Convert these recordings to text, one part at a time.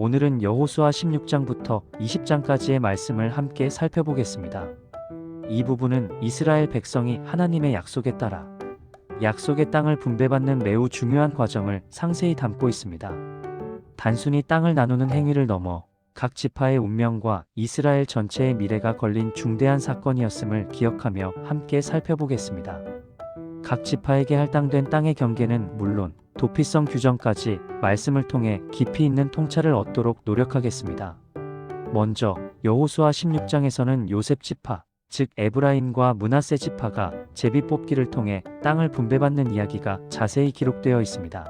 오늘은 여호수아 16장부터 20장까지의 말씀을 함께 살펴보겠습니다. 이 부분은 이스라엘 백성이 하나님의 약속에 따라 약속의 땅을 분배받는 매우 중요한 과정을 상세히 담고 있습니다. 단순히 땅을 나누는 행위를 넘어 각 지파의 운명과 이스라엘 전체의 미래가 걸린 중대한 사건이었음을 기억하며 함께 살펴보겠습니다. 각 지파에게 할당된 땅의 경계는 물론 도피성 규정까지 말씀을 통해 깊이 있는 통찰을 얻도록 노력하겠습니다. 먼저 여호수아 16장에서는 요셉 지파, 즉 에브라임과 문하세 지파가 제비 뽑기를 통해 땅을 분배받는 이야기가 자세히 기록되어 있습니다.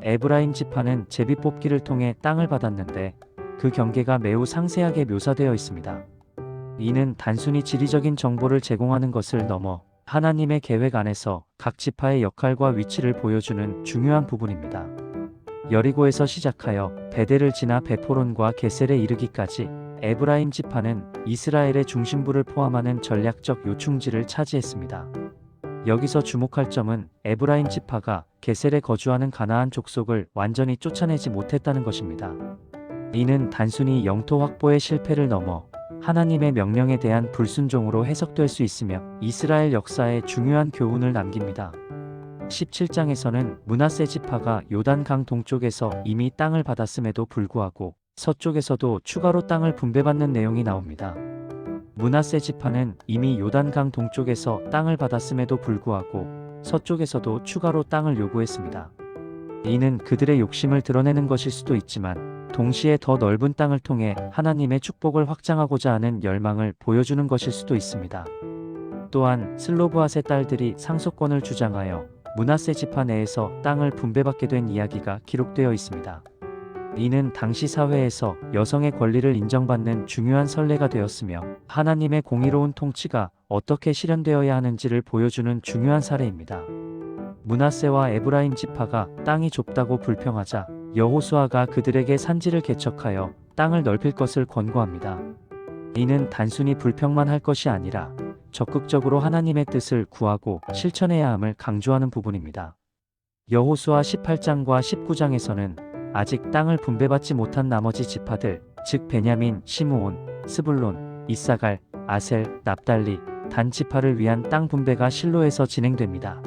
에브라임 지파는 제비 뽑기를 통해 땅을 받았는데 그 경계가 매우 상세하게 묘사되어 있습니다. 이는 단순히 지리적인 정보를 제공하는 것을 넘어 하나님의 계획 안에서 각 지파의 역할과 위치를 보여주는 중요한 부분입니다. 여리고에서 시작하여 베델을 지나 베포론과 게셀에 이르기까지 에브라임 지파는 이스라엘의 중심부를 포함하는 전략적 요충지를 차지했습니다. 여기서 주목할 점은 에브라임 지파가 게셀에 거주하는 가나안 족속을 완전히 쫓아내지 못했다는 것입니다. 이는 단순히 영토 확보의 실패를 넘어 하나님의 명령에 대한 불순종으로 해석될 수 있으며 이스라엘 역사에 중요한 교훈을 남깁니다. 17장에서는 문하세 지파가 요단강 동쪽에서 이미 땅을 받았음에도 불구하고 서쪽에서도 추가로 땅을 분배받는 내용이 나옵니다. 문하세 지파는 이미 요단강 동쪽에서 땅을 받았음에도 불구하고 서쪽에서도 추가로 땅을 요구했습니다. 이는 그들의 욕심을 드러내는 것일 수도 있지만 동시에 더 넓은 땅을 통해 하나님의 축복을 확장하고자 하는 열망을 보여주는 것일 수도 있습니다. 또한 슬로브앗의 딸들이 상속권을 주장하여 문하세 지파 내에서 땅을 분배받게 된 이야기가 기록되어 있습니다. 이는 당시 사회에서 여성의 권리를 인정받는 중요한 선례가 되었으며 하나님의 공의로운 통치가 어떻게 실현되어야 하는지를 보여주는 중요한 사례입니다. 문하세와 에브라임 지파가 땅이 좁다고 불평하자 여호수아가 그들에게 산지를 개척하여 땅을 넓힐 것을 권고합니다. 이는 단순히 불평만 할 것이 아니라 적극적으로 하나님의 뜻을 구하고 실천해야 함을 강조하는 부분입니다. 여호수아 18장과 19장에서는 아직 땅을 분배받지 못한 나머지 지파들, 즉 베냐민, 시므온, 스불론, 이사갈, 아셀, 납달리, 단 지파를 위한 땅 분배가 실로에서 진행됩니다.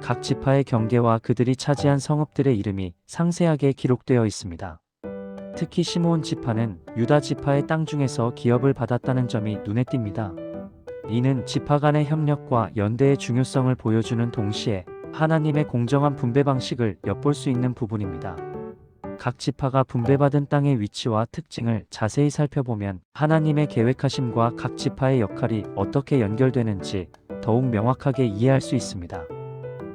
각 지파의 경계와 그들이 차지한 성읍들의 이름이 상세하게 기록되어 있습니다. 특히 시므온 지파는 유다 지파의 땅 중에서 기업을 받았다는 점이 눈에 띕니다. 이는 지파 간의 협력과 연대의 중요성을 보여주는 동시에 하나님의 공정한 분배 방식을 엿볼 수 있는 부분입니다. 각 지파가 분배받은 땅의 위치와 특징을 자세히 살펴보면 하나님의 계획하심과 각 지파의 역할이 어떻게 연결되는지 더욱 명확하게 이해할 수 있습니다.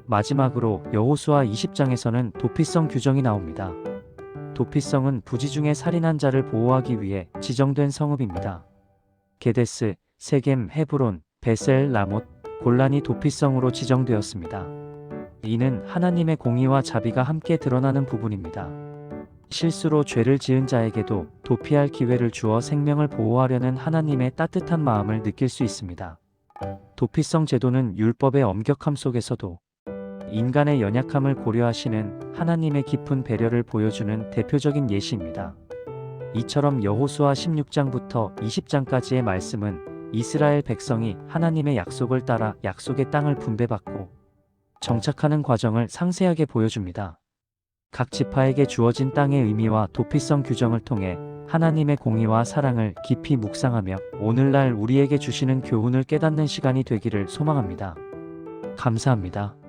마지막으로 여호수아 20장에서는 도피성 규정이 나옵니다. 도피성은 부지 중에 살인한 자를 보호하기 위해 지정된 성읍입니다. 게데스, 세겜, 헤브론, 베셀, 라못, 골란이 도피성으로 지정되었습니다. 이는 하나님의 공의와 자비가 함께 드러나는 부분입니다. 실수로 죄를 지은 자에게도 도피할 기회를 주어 생명을 보호하려는 하나님의 따뜻한 마음을 느낄 수 있습니다. 도피성 제도는 율법의 엄격함 속에서도 인간의 연약함을 고려하시는 하나님의 깊은 배려를 보여주는 대표적인 예시입니다. 이처럼 여호수아 16장부터 20장까지의 말씀은 이스라엘 백성이 하나님의 약속을 따라 약속의 땅을 분배받고 정착하는 과정을 상세하게 보여줍니다. 각 지파에게 주어진 땅의 의미와 도피성 규정을 통해 하나님의 공의와 사랑을 깊이 묵상하며 오늘날 우리에게 주시는 교훈을 깨닫는 시간이 되기를 소망합니다. 감사합니다.